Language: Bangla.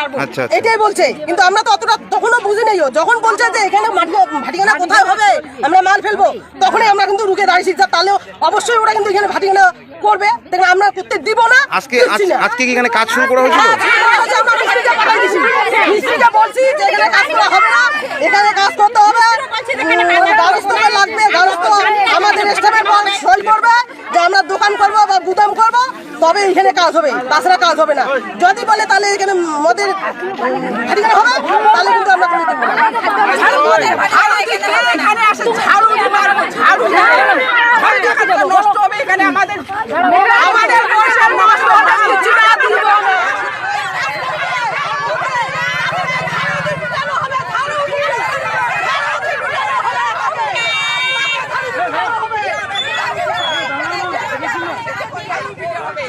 আচ্ছা, আচ্ছা। এটাই বলছে। কিন্তু আমরা তো অতটা তখনও বুঝি নাই ও। যখন বলছে যে এখানে মাটি ভাটিখানা কোথায় হবে আমরা মাল ফেলব তখনই আমরা কিন্তু রুকে দাঁড়িয়েছি। যা তাহলে অবশ্যই ওরা কিন্তু এখানে ভাটিখানা করবে। দেখুন আমরা করতে দিব না আজকে। আজকে কি এখানে কাজ শুরু করা হয়েছিল? হ্যাঁ, ঠিক আছে, আমরা মিস্ত্রিকে পাঠাই দিছি। মিস্ত্রিকে বলছি যে এখানে কাজ করা হবে না, এখানে কাজ করতে হবে। উম, লাগবে আমাদের পর তবে এখানে কাজ হবে তাছাড়া কাজ হবে না। যদি বলে তাহলে এখানে মদের হবে তাহলে কিন্তু আমরা করে দেবো না। এখানে আসে ঝাড়ু ঝাড়ু ঝাড়ু নষ্ট হবে এখানে আমাদের। হবে